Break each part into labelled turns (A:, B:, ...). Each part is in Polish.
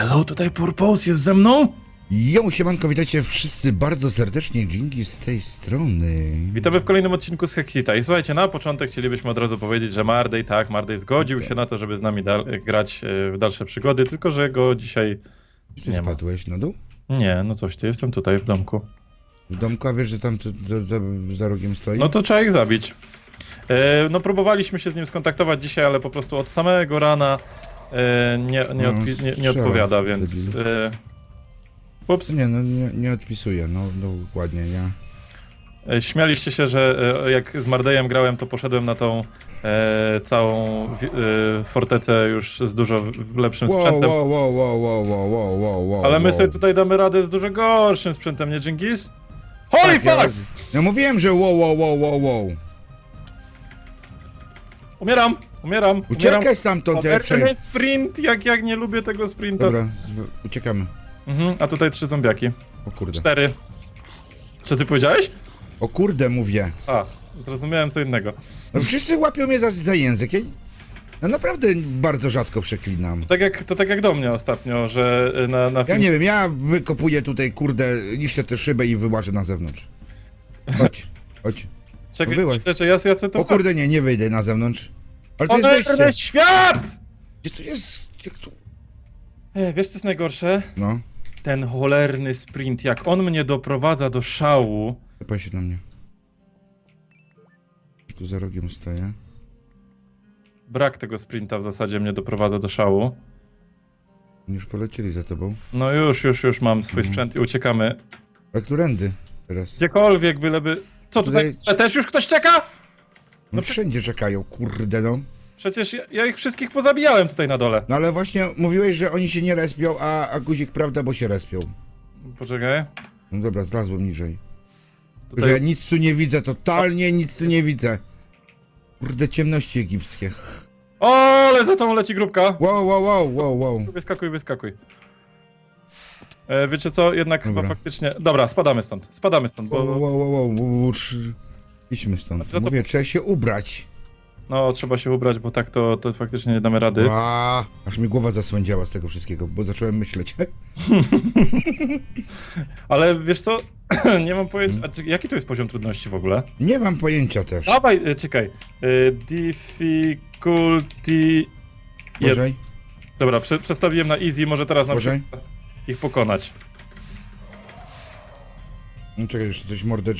A: hello, tutaj Purpose jest ze mną?
B: Jo, siemanko, witajcie wszyscy bardzo serdecznie, dzięki z tej strony.
A: Witamy w kolejnym odcinku z Hexita. I słuchajcie, na początek chcielibyśmy od razu powiedzieć, że Mardej, tak, Mardej zgodził się na to, żeby z nami dal- grać e, w dalsze przygody, tylko że go dzisiaj...
B: Ty
A: nie ma.
B: spadłeś na dół?
A: Nie, no coś ty, jestem tutaj w domku.
B: W domku, a wiesz, że tam to za rogiem stoi?
A: No to trzeba ich zabić. E, no próbowaliśmy się z nim skontaktować dzisiaj, ale po prostu od samego rana E, nie, nie,
B: no,
A: odpi- nie, nie odpowiada, więc... E, ups.
B: Nie, no nie, nie odpisuję, no, no dokładnie, ja.
A: E, śmialiście się, że e, jak z Mardejem grałem, to poszedłem na tą e, całą e, fortecę już z dużo lepszym sprzętem.
B: wow, wow, wow, wow, wow, wow, wow, wow.
A: Ale my
B: wow.
A: sobie tutaj damy radę z dużo gorszym sprzętem, nie Dżingis? Holy
B: tak,
A: fuck!
B: ja mówiłem, że wow, wow, wow, wow, wow.
A: Umieram! Umieram, umieram.
B: Uciekaj stamtąd, ja
A: Cholerny
B: prze...
A: sprint, jak, jak nie lubię tego sprinta.
B: Dobra, z- uciekamy.
A: Mhm, a tutaj trzy zombiaki.
B: O kurde.
A: Cztery. Co ty powiedziałeś?
B: O kurde, mówię.
A: A, zrozumiałem co innego.
B: No wszyscy łapią mnie za, za język. Ja, no naprawdę bardzo rzadko przeklinam.
A: Tak jak, to tak jak do mnie ostatnio, że e, na, na
B: Ja
A: film...
B: nie wiem, ja wykopuję tutaj, kurde, niszczę tę szybę i wyłażę na zewnątrz. Chodź, chodź.
A: Czekaj,
B: byłeś.
A: czekaj, ja, ja sobie to...
B: O kurde, nie, nie wyjdę na zewnątrz. Ale to jest
A: Cholerny świat!
B: Gdzie tu jest? Gdzie tu?
A: E, wiesz co jest najgorsze?
B: No,
A: Ten cholerny sprint, jak on mnie doprowadza do szału.
B: zapaj się na mnie. Tu za rogiem stoję.
A: Brak tego sprinta w zasadzie mnie doprowadza do szału.
B: Oni już polecieli za tobą.
A: No już, już, już mam swój
B: Mhm.
A: sprzęt i uciekamy.
B: A którędy teraz?
A: Gdziekolwiek, byleby... Co tutaj?
B: Tutaj-
A: Też już ktoś czeka?
B: No
A: No
B: wszędzie czekają, kurde no.
A: Przecież ja, ja ich wszystkich pozabijałem tutaj na dole.
B: No ale właśnie mówiłeś, że oni się nie respią, a, a guzik prawda, bo się respią.
A: Poczekaj.
B: No dobra, zlazłem niżej. Że ja nic tu nie widzę, totalnie nic tu nie widzę. Kurde, ciemności egipskie.
A: O, ale za tą leci grupka.
B: Wow, wow, wow, wow, wow.
A: Wyskakuj, wyskakuj. E, wiecie co? Jednak chyba
B: Dobra.
A: faktycznie... Dobra, spadamy stąd. Spadamy stąd, bo...
B: Wow, wow, wow, wow, wow, Idźmy stąd.
A: To-
B: Mówię, trzeba się ubrać.
A: No, trzeba się ubrać, bo tak to, to faktycznie nie damy rady.
B: A, aż mi głowa zasłędziała z tego wszystkiego, bo zacząłem myśleć.
A: Ale wiesz co? nie mam pojęcia. A czy, jaki to jest poziom trudności w ogóle?
B: Nie mam pojęcia też.
A: Dawaj, e, czekaj. E, difficulty. Jed... Dobra, prze, przestawiłem na easy, może teraz na przykład ich pokonać.
B: no, czekaj, jeszcze coś mordę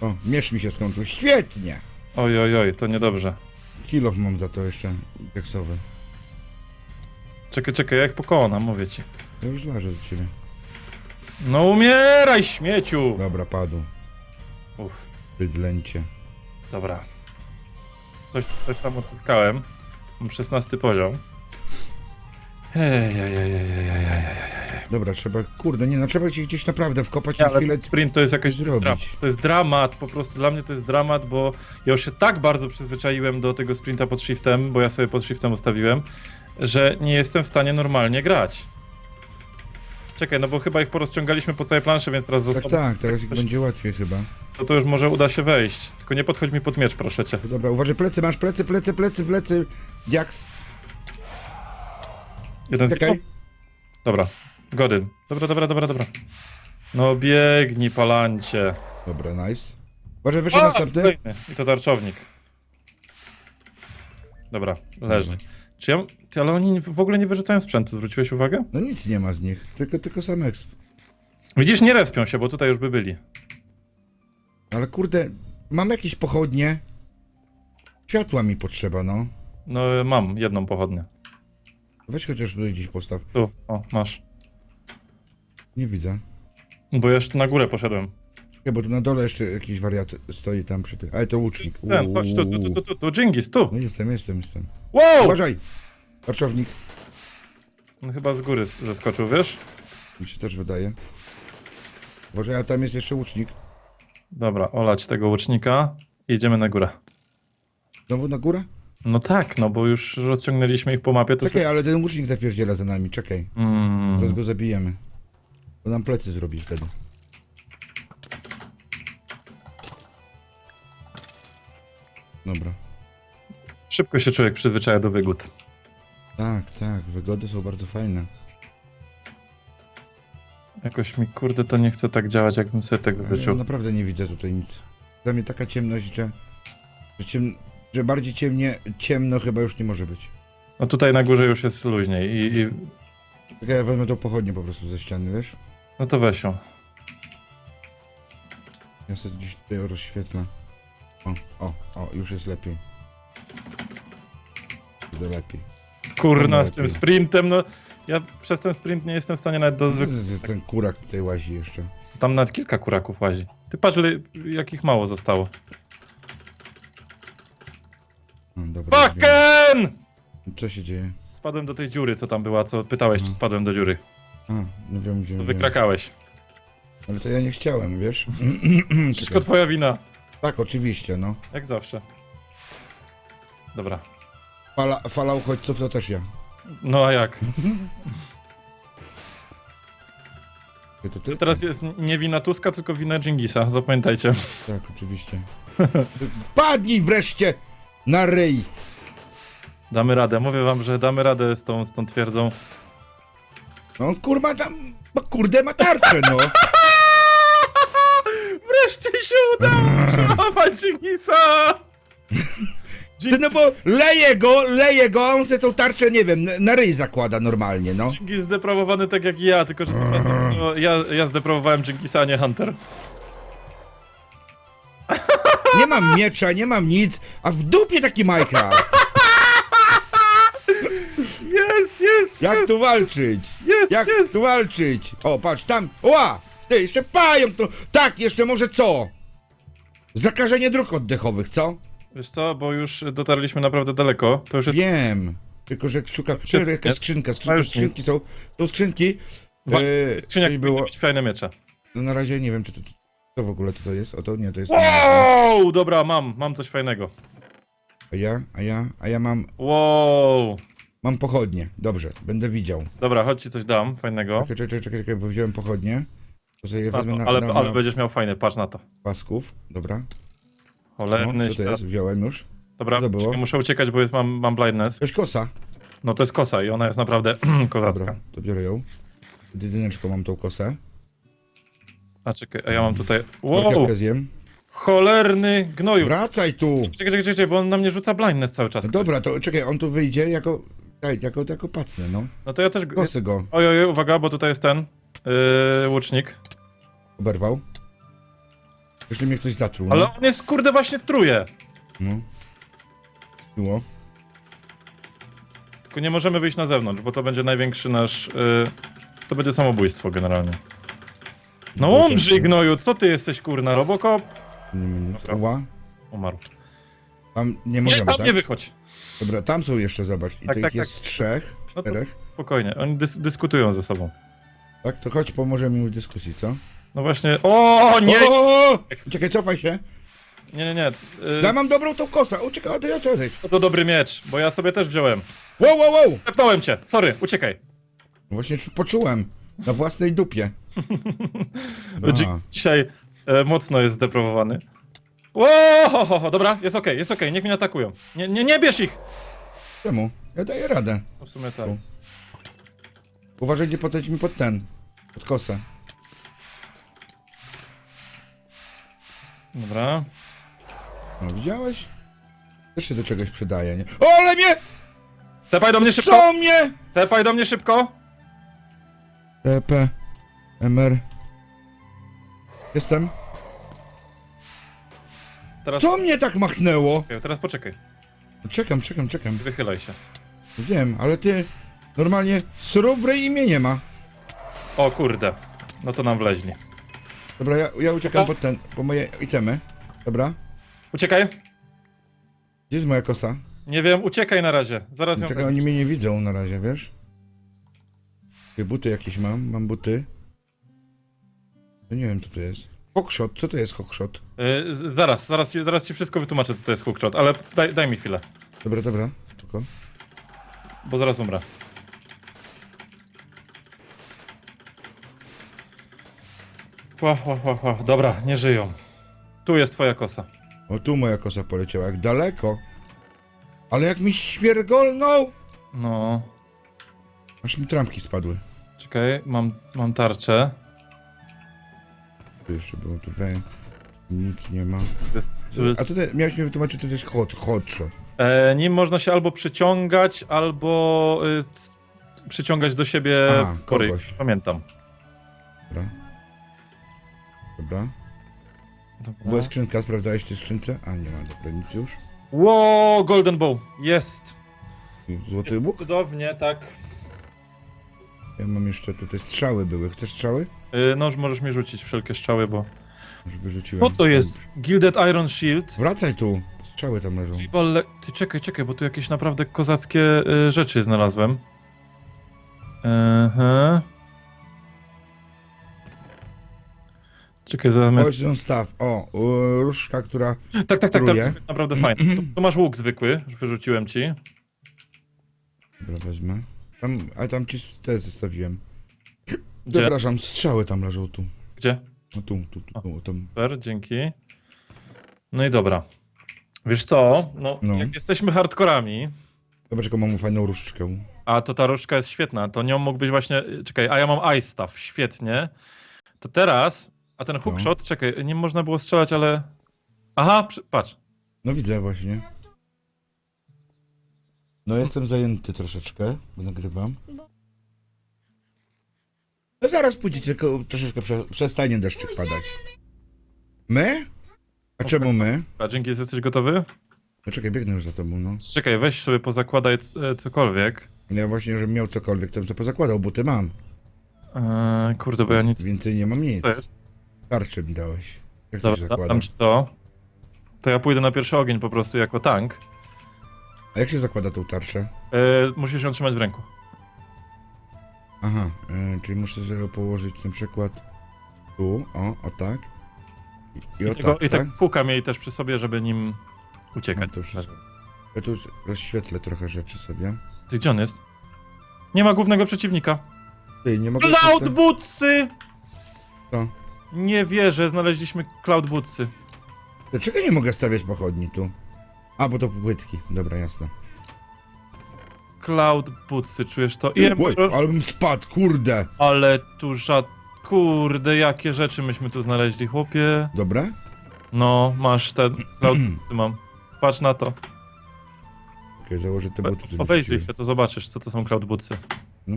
B: O, miecz mi się skończył. Świetnie!
A: Oj, oj, oj, to niedobrze.
B: Kilo mam za to jeszcze teksowy.
A: Czekaj, czekaj, jak pokonam, mówię ci.
B: Ja już zważę do ciebie.
A: No umieraj, śmieciu!
B: Dobra, padł.
A: Uff,
B: Bydlęcie.
A: dobra. Coś, coś tam odzyskałem. Mam 16 poziom. Ej, ej, ej, ej, ej, ej, ej, ej.
B: Dobra, trzeba, kurde, nie no, trzeba się gdzieś naprawdę wkopać na
A: ale
B: chwilę.
A: ten sprint to jest jakaś
B: zrobić.
A: To jest dramat, po prostu dla mnie to jest dramat, bo ja już się tak bardzo przyzwyczaiłem do tego sprinta pod shiftem, bo ja sobie pod shiftem ustawiłem, że nie jestem w stanie normalnie grać. Czekaj, no bo chyba ich porozciągaliśmy po całej planszy, więc teraz
B: Tak, tak, teraz ich będzie łatwiej chyba.
A: To, to już może uda się wejść. Tylko nie podchodź mi pod miecz, proszę cię.
B: Dobra, uważaj, plecy masz, plecy, plecy, plecy, plecy. Diaks,
A: Jeden z
B: czekaj.
A: Dobra. Godyn. Dobra, dobra, dobra, dobra. No biegnij, palancie.
B: Dobra, nice. Uważaj, wyszedł następny.
A: kolejny. I to tarczownik. Dobra, leży. Czy ja... Ty, ale oni w ogóle nie wyrzucają sprzętu, zwróciłeś uwagę?
B: No nic nie ma z nich, tylko, tylko sam exp.
A: Widzisz, nie respią się, bo tutaj już by byli.
B: Ale kurde, mam jakieś pochodnie. Światła mi potrzeba, no.
A: No, mam jedną pochodnię.
B: Weź chociaż tutaj gdzieś postaw.
A: Tu, o, masz.
B: Nie widzę.
A: Bo ja jeszcze na górę poszedłem.
B: Nie, bo tu na dole jeszcze jakiś wariat stoi tam przy tych. Ale to łucznik.
A: Ten, chodź tu, tu, tu, tu, tu, tu, Dżingis, tu!
B: No jestem, jestem, jestem.
A: Wow!
B: Uważaj! Tarczownik.
A: On chyba z góry zeskoczył, wiesz?
B: Mi się też wydaje. Uważaj, a tam jest jeszcze łucznik.
A: Dobra, olać tego łucznika i idziemy na górę.
B: Znowu na górę?
A: No tak, no bo już rozciągnęliśmy ich po mapie, to
B: Czekaj, ale ten łucznik zapierdziela za nami, czekaj.
A: Mm.
B: Teraz go zabijemy. Bo nam plecy zrobi wtedy. Dobra.
A: Szybko się człowiek przyzwyczaja do wygód.
B: Tak, tak, wygody są bardzo fajne.
A: Jakoś mi, kurde, to nie chce tak działać, jakbym sobie tego
B: Ale Ja naprawdę nie widzę tutaj nic. Dla mnie taka ciemność, że, że, ciem, że bardziej ciemnie, ciemno chyba już nie może być.
A: No tutaj na górze już jest luźniej i, i
B: Tak ja wezmę tą pochodnię po prostu ze ściany, wiesz?
A: No to weź ją.
B: Ja sobie gdzieś tutaj rozświetlę. O, o, o, już jest lepiej. Będzie lepiej.
A: Kurna,
B: No
A: z tym sprintem, no ja przez ten sprint nie jestem w stanie nawet do.
B: Ten kurak tutaj łazi jeszcze.
A: Tam nawet kilka kuraków łazi. Ty patrz, ile- jakich mało zostało.
B: No, dobra. już wiem.
A: Fucking!
B: Co się dzieje?
A: Spadłem do tej dziury, co tam była, co pytałeś, czy spadłem do dziury.
B: A, no wiem, gdzie.
A: To wykrakałeś.
B: Ale to ja nie chciałem, wiesz?
A: Wszystko twoja wina.
B: Tak, oczywiście, no.
A: Jak zawsze. Dobra.
B: Fala, fala uchodźców to też ja.
A: No a jak?
B: Ty, ty, ty?
A: Teraz jest nie wina Tuska, tylko wina Dżingisa, zapamiętajcie.
B: Tak, oczywiście. Padnij wreszcie na ryj!
A: Damy radę, mówię wam, że damy radę z tą, z tą twierdzą.
B: No kurwa tam, bo kurde ma tarczę, no.
A: Wreszcie się udało przełamać!
B: Ty, no bo leje go, leje go, a on sobie tą tarczę, nie wiem, na ryj zakłada normalnie, no.
A: Dżingis zdeprawowany tak jak ja, tylko że tym razem no, ja, ja zdeprawowałem Dżingisa, a nie Hunter.
B: Nie mam miecza, nie mam nic, a w dupie taki Minecraft.
A: Jest,
B: Jak
A: jest,
B: tu walczyć?
A: jest,
B: Jak
A: jest!
B: tu walczyć? O, patrz, tam, ła! Ty, jeszcze pająk to, tak, jeszcze może co? Zakażenie dróg oddechowych, co?
A: Wiesz co, bo już dotarliśmy naprawdę daleko, to już jest...
B: Wiem, tylko że szukam,
A: Wszystko,
B: jaka
A: nie?
B: skrzynka,
A: A
B: skrzynka,
A: już
B: skrzynki są, są skrzynki.
A: Wa-
B: E, coś
A: było...
B: było,
A: fajne miecze.
B: no na razie nie wiem, czy to, to w ogóle to, to jest, o to nie, to jest...
A: Wow, dobra, mam, mam coś fajnego.
B: A ja, a ja, a ja mam,
A: Wow.
B: Mam pochodnie, dobrze, będę widział.
A: Dobra, chodź ci coś dam, fajnego.
B: Czekaj, czekaj, czekaj, czekaj, bo wziąłem pochodnie. Je
A: Na
B: wezmę
A: to,
B: na,
A: ale,
B: na,
A: ale
B: na
A: będziesz miał fajne, patrz na to.
B: pasków, dobra. No,
A: Cholerny
B: co to
A: świat.
B: jest, wziąłem już.
A: Dobra,
B: to było?
A: czekaj, muszę uciekać, bo jest, mam, mam blindness.
B: To jest kosa.
A: No to jest kosa i ona jest naprawdę kozacka.
B: Dobra, to biorę ją. Jedyneczką mam tą kosę.
A: A czekaj, a ja mam tutaj...
B: Wow.
A: Wow,
B: zjem.
A: cholerny gnoju.
B: Wracaj tu!
A: Czekaj, czekaj, czekaj, bo on na mnie rzuca blindness cały czas.
B: No dobra, to czekaj, on tu wyjdzie jako, daj, jako, jako pacnę, no.
A: No to ja też...
B: Kosy go
A: Oj, oj, oj, uwaga, bo tutaj jest ten yy, łucznik.
B: oberwał. Jeśli mnie ktoś zatruł, no.
A: Ale on jest, kurde, właśnie truje.
B: no. Było.
A: Tylko nie możemy wyjść na zewnątrz, bo to będzie największy nasz... Yy, to będzie samobójstwo generalnie. No umrzyj, gnoju, co ty jesteś, kurna, Robocop?
B: Nie ma nic.
A: Dobra.
B: Ła.
A: Umarł.
B: Tam nie
A: Nie,
B: możemy,
A: tam
B: tak?
A: nie wychodź.
B: Dobra, tam są jeszcze, zobacz. I
A: Tak,
B: tych
A: tak,
B: jest
A: tak.
B: trzech,
A: No to
B: czterech.
A: spokojnie, oni dys dyskutują ze sobą.
B: Tak, to chodź, pomożemy im w dyskusji, co?
A: No właśnie... O, nie!
B: O! Czekaj, cofaj się.
A: Nie, nie, nie. Yy,
B: Ja mam dobrą tą kosę. Uciekaj, odejdź, odejdź.
A: to dobry miecz, bo ja sobie też wziąłem.
B: Wow, wow, wow!
A: Pepnąłem cię, sorry, uciekaj.
B: Właśnie poczułem. Na własnej dupie.
A: Jinx dzisiaj e, mocno jest zdeprawowany. Ło, ho, ho, ho, dobra, jest okej, jest okej, niech mnie atakują. Nie, nie, nie bierz ich!
B: Czemu? Ja daję radę.
A: No w sumie tak.
B: Uważaj, nie podejść mi pod ten. Pod kosę.
A: Dobra.
B: No, widziałeś? Też się do czegoś przydaje, nie? O, ale mnie!
A: Tepaj do mnie szybko!
B: Co mnie?
A: Tepaj do mnie szybko!
B: TP. MR. Jestem.
A: Teraz,
B: Co mnie tak machnęło?
A: Czekaj, teraz poczekaj,
B: Czekam, czekam, czekam.
A: wychylaj się.
B: Wiem, ale ty normalnie srubrej imię nie ma.
A: O kurde, no to nam wleźli.
B: Dobra, ja, ja uciekam
A: O.
B: pod ten, po moje itemy. Dobra.
A: Uciekaj!
B: Gdzie jest moja kosa?
A: Nie wiem, uciekaj na razie, zaraz ją
B: Czekaj, oni mnie nie widzą na razie, wiesz? Takie buty jakieś mam, mam buty. Nie wiem, co to jest. Hockshot, co to jest hockshot?
A: Y, z- zaraz, zaraz ci, zaraz ci wszystko wytłumaczę, co to jest hookshot, ale daj, daj mi chwilę,
B: Dobra, dobra, tylko.
A: bo zaraz umrę. Ła, ła, ła, ła. Dobra, nie żyją. Tu jest twoja kosa.
B: O, tu moja kosa poleciała, jak daleko. Ale jak mi świergolnął!
A: No.
B: Aż mi trampki spadły.
A: Czekaj, mam, mam tarczę.
B: Tu jeszcze było tutaj. Nic nie ma.
A: To jest, to jest,
B: A tutaj miałeś mi wytłumaczyć, to jest hot, hotshot.
A: e, nim można się albo przyciągać, albo y, c- przyciągać do siebie
B: Aha,
A: pory.
B: kogoś.
A: Pamiętam.
B: Dobra. Dobra.
A: Dobra.
B: Była skrzynka, sprawdzałeś te skrzynce? A, nie ma, dobra, nic już.
A: Ło, Golden Bow. Jest.
B: Złoty łuk?
A: Cudownie, tak.
B: Ja mam jeszcze tutaj strzały były. Chcesz strzały?
A: Y, no, możesz mi rzucić wszelkie strzały, bo...
B: Może wyrzuciłem.
A: Co to jest? Gilded Iron Shield.
B: Wracaj tu. Strzały tam leżą.
A: Tribal Ty czekaj, czekaj, bo tu jakieś naprawdę kozackie y, rzeczy znalazłem. Aha. Czekaj, zamiast...
B: Poison staff. O, u, różdżka, która...
A: Tak, tak, tak, tak, naprawdę fajne. Tu, tu masz łuk zwykły, już wyrzuciłem ci.
B: Dobra, wezmę. Tam, a tam ci te zostawiłem.
A: Gdzie?
B: Przepraszam, strzały tam leżą tu.
A: Gdzie?
B: No tu, tu, tu, tu tam.
A: Super, dzięki. No i dobra. Wiesz co, no,
B: No.
A: jak jesteśmy hardkorami,
B: Zobacz, jaką mam fajną różdżkę.
A: a to ta różdżka jest świetna, to nią mógłbyś właśnie, czekaj, a ja mam ice staff, świetnie. To teraz, a ten hookshot, czekaj, nie można było strzelać, ale... Aha, przy... patrz.
B: No widzę właśnie. No jestem zajęty troszeczkę, bo nagrywam. No zaraz pójdziecie, tylko troszeczkę prze, przestanie deszczyk padać. My? A czemu my?
A: A dzięki, jesteś gotowy?
B: No czekaj, biegnę już za tobą, no.
A: Czekaj, weź sobie pozakładaj c- e, cokolwiek.
B: Ja właśnie, żebym miał cokolwiek, to bym sobie pozakładał, buty mam.
A: Eee, kurde, bo ja nic...
B: Więcej nie mam nic.
A: Co to jest?
B: Tarczę mi dałeś. Jak to się
A: Dobra,
B: zakłada?
A: dam ci to. To ja pójdę na pierwszy ogień po prostu jako tank.
B: A jak się zakłada tą tarczę?
A: Eee, musisz ją trzymać w ręku.
B: Aha, y, czyli muszę sobie położyć na przykład tu, o, o tak. I, i o
A: I, tego,
B: tak,
A: I
B: tak?
A: tak pukam jej też przy sobie, żeby nim
B: No
A: uciekać.
B: to wszystko. Ja tu rozświetlę trochę rzeczy sobie.
A: Ty, gdzie on jest? Nie ma głównego przeciwnika.
B: Ty, nie mogę...
A: Cloud
B: jeszcze-
A: Bootsy!
B: Co?
A: Nie wierzę, znaleźliśmy Cloud Bootsy.
B: Dlaczego nie mogę stawiać pochodni tu? A, bo to płytki. Dobra, jasne.
A: Cloud Bootsy, czujesz to? I
B: Oj, ale bym spadł, kurde!
A: Ale tu żad... Kurde, jakie rzeczy myśmy tu znaleźli, chłopie.
B: Dobra?
A: No, masz ten Cloud Bootsy mam. Patrz na to.
B: Okej, założę te buty, co
A: Obejrzyj się, to zobaczysz, co to są Cloud Bootsy.
B: No.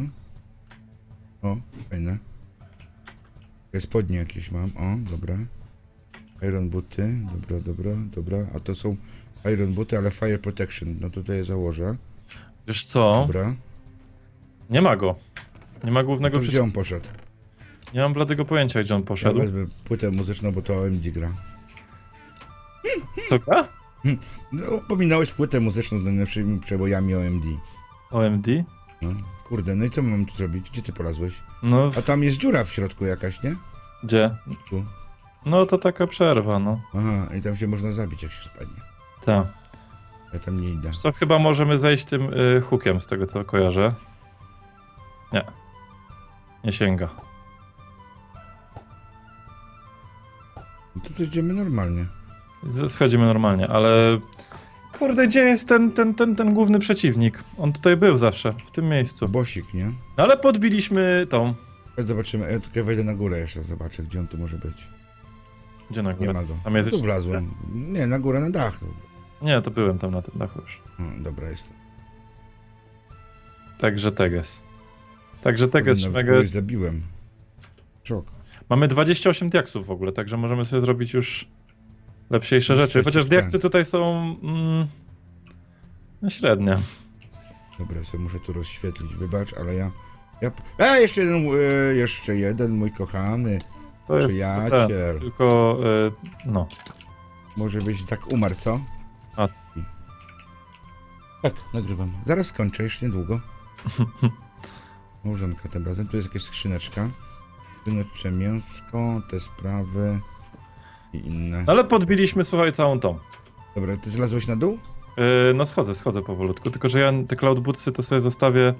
B: O, fajne. Okej, Spodnie jakieś mam, o, dobra. Iron buty, dobra, dobra, dobra. A to są iron buty, ale fire protection. No to to je założę.
A: Wiesz co?
B: Dobra.
A: Nie ma go. Nie ma głównego
B: to gdzie on poszedł?
A: Nie mam bladego pojęcia, gdzie on
B: Ja
A: poszedł.
B: wezmę płytę muzyczną, bo to OMD gra.
A: Co gra?
B: No, pominąłeś płytę muzyczną z najnowszymi przebojami OMD.
A: OMD?
B: No, kurde, no i co mam tu zrobić? Gdzie ty polazłeś?
A: No,
B: A tam jest dziura w środku jakaś, nie?
A: gdzie?
B: Tu.
A: No to taka przerwa, no.
B: Aha, i tam się można zabić, jak się spadnie.
A: Tak.
B: Ja tam nie idę.
A: Co, chyba możemy zejść tym y, hookiem, z tego co kojarzę. Nie. Nie sięga.
B: No to, to idziemy normalnie.
A: Z- Schodzimy normalnie, ale... Kurde, gdzie jest ten, ten, ten, ten główny przeciwnik? On tutaj był zawsze, w tym miejscu.
B: Bosik, nie?
A: No ale podbiliśmy tą...
B: Chodź zobaczymy. Ja tylko wejdę na górę jeszcze, zobaczę, gdzie on tu może być.
A: Gdzie na
B: Nie
A: górę?
B: ma go.
A: Tam jest
B: tu
A: jeszcze-
B: wlazłem. Nie, na górę, na dach.
A: Nie, to byłem tam na tym dachu już.
B: O, dobra, jest.
A: Także teges. Także teges, szmeges.
B: zabiłem. Szok.
A: Mamy 28 diaksów w ogóle, także możemy sobie zrobić już lepsiejsze rzeczy. Chociaż
B: tak.
A: diaksy tutaj są mm, no średnie.
B: Dobra, sobie muszę tu rozświetlić, wybacz, ale ja... ja... E, jeszcze jeden, e, jeszcze jeden, mój kochany
A: To jest ten,
B: przyjaciel.
A: tylko y, no.
B: Może byś tak umarł, co? Tak, nagrywam. Zaraz skończę, jeszcze niedługo. Małżonka tym razem. Tu jest jakaś skrzyneczka. Skrzyneczcze mięsko, te sprawy i inne.
A: Ale podbiliśmy, słuchaj, całą tą.
B: Dobra, ty zlazłeś na dół?
A: Y, no schodzę, schodzę powolutku, tylko że ja te cloud bootsy to sobie zostawię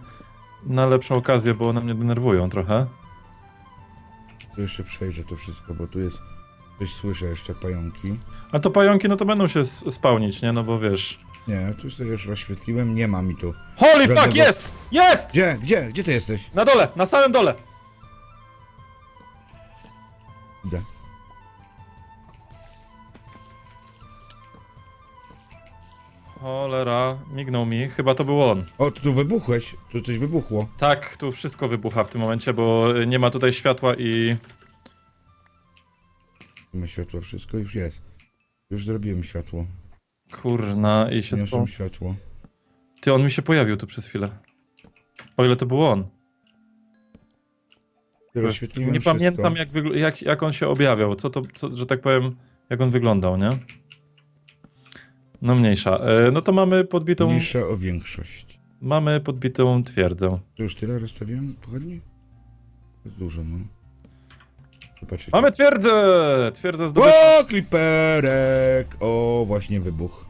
A: na lepszą okazję, bo one mnie denerwują trochę.
B: Tu jeszcze przejrzę to wszystko, bo tu jest... Coś słyszę jeszcze, pająki.
A: A to pająki, no to będą się spełnić, nie? No bo wiesz,
B: Nie, tu sobie już rozświetliłem, nie ma mi tu.
A: Holy
B: Żadnego-
A: fuck, jest! Jest!
B: Gdzie, gdzie, gdzie ty jesteś?
A: Na dole, na samym dole.
B: Idę.
A: Cholera, mignął mi, chyba to był on.
B: O, tu wybuchłeś, tu coś wybuchło.
A: Tak, tu wszystko wybucha w tym momencie, bo nie ma tutaj światła i...
B: Ma światło, wszystko już jest. Już zrobiłem światło.
A: Kurna, i się
B: Niosłem
A: spał.
B: światło.
A: Ty, on mi się pojawił tu przez chwilę. O ile to był on.
B: Rozświetliłem
A: Nie
B: wszystko.
A: pamiętam jak, wygl- jak, jak on się objawiał, co to, co, że tak powiem, jak on wyglądał, nie? No mniejsza. E, no to mamy podbitą,
B: Mniejsza o większość.
A: mamy podbitą twierdzę.
B: To już tyle rozstawiłem pochodni? To jest dużo, no. Zobaczycie.
A: Mamy twierdzę! Twierdzę zdobytą.
B: O, kliperek! O, właśnie wybuch.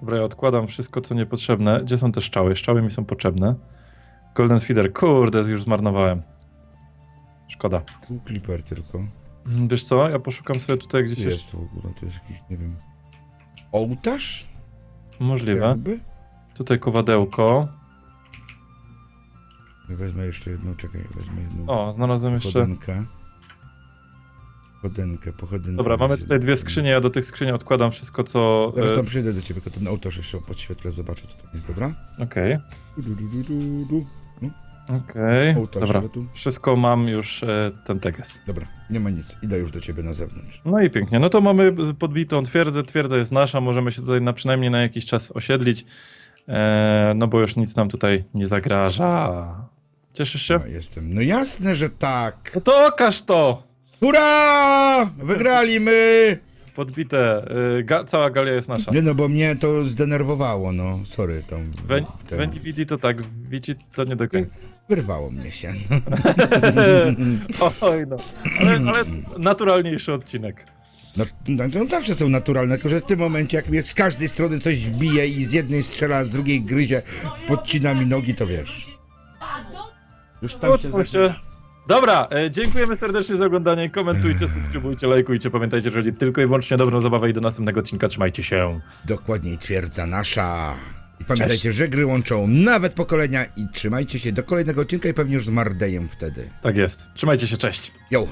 A: Dobra, ja odkładam wszystko, co niepotrzebne. Gdzie są te szczały? Szczały mi są potrzebne. Golden Feeder, kurde, już zmarnowałem. Szkoda.
B: Pół kliper tylko.
A: Mm, Wiesz co, ja poszukam sobie tutaj gdzieś
B: Gdzie
A: jeszcze.
B: jest w ogóle? To jest jakiś, nie wiem... Ołtarz?
A: Możliwe.
B: Jakby?
A: Tutaj kowadełko.
B: Wezmę jeszcze jedną, czekaj, wezmę jedną
A: O, znalazłem jeszcze.
B: Pochodynkę, pochodynkę.
A: Dobra, mamy tutaj dwie skrzynie, ja do tych skrzyni odkładam wszystko, co...
B: Zaraz
A: e,
B: tam przyjdę do ciebie, tylko ten ołtarz jeszcze podświetlę, zobaczę co tam jest, dobra?
A: Okej,
B: du, du.
A: okej.
B: Ołtarz,
A: Dobra, wszystko mam już e, ten teges.
B: Dobra, nie ma nic, idę już do ciebie na zewnątrz.
A: No i pięknie. No to mamy podbitą twierdzę. Twierdza jest nasza, możemy się tutaj na przynajmniej na jakiś czas osiedlić. E, no bo już nic nam tutaj nie zagraża. Cieszysz się?
B: No, jestem. No jasne, że tak!
A: No to okaż to!
B: Hurra! Wygraliśmy!
A: Podbite. E, ga, cała galia jest nasza.
B: Nie no, bo mnie to zdenerwowało, no, sorry, tam...
A: Wen,
B: ten-
A: widzi to tak, widzi to nie do końca.
B: Wyrwało mnie się.
A: Oj no. Ale, ale naturalniejszy odcinek.
B: No, no, no zawsze są naturalne, tylko że w tym momencie, jak mnie z każdej strony coś bije i z jednej strzela, a z drugiej gryzie, podcina mi nogi, to wiesz. Już tam
A: Kłócmy się. Dobra, e, dziękujemy serdecznie za oglądanie. Komentujcie, subskrybujcie, lajkujcie. Pamiętajcie, że chodzi tylko i wyłącznie o dobrą zabawę i do następnego odcinka. Trzymajcie się.
B: Dokładniej twierdza nasza. I pamiętajcie, że gry łączą nawet pokolenia i trzymajcie się do kolejnego odcinka i pewnie już z Mardejem wtedy.
A: Tak jest. Trzymajcie się, cześć.
B: Jo!